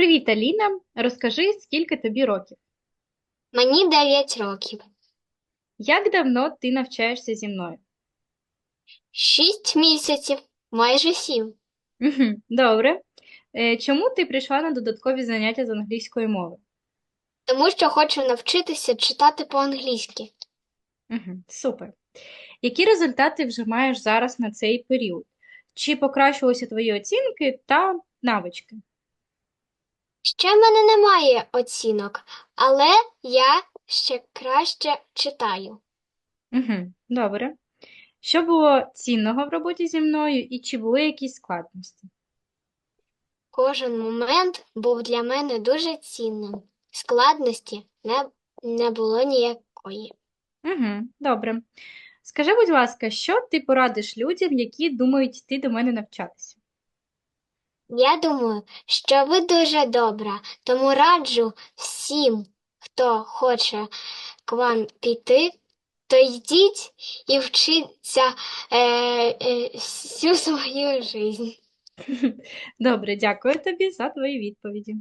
Привіт, Аліна. Розкажи, скільки тобі років? Мені 9 років. Як давно ти навчаєшся зі мною? 6 місяців, майже 7. Угу, добре. Е, Чому ти прийшла на додаткові заняття з англійської мови? Тому що хочу навчитися читати по-англійськи. Супер. Які результати вже маєш зараз на цей період? Чи покращилися твої оцінки та навички? Ще в мене немає оцінок, але я ще краще читаю. Угу, добре. Що було цінного в роботі зі мною і чи були якісь складності? Кожен момент був для мене дуже цінним. Складності не, не було ніякої. Угу, добре. Скажи, будь ласка, що ти порадиш людям, які думають йти до мене навчатися? Я думаю, що ви дуже добра, тому раджу всім, хто хоче к вам піти, то йдіть і вчіться е, е, всю свою життя. Добре, дякую тобі за твої відповіді.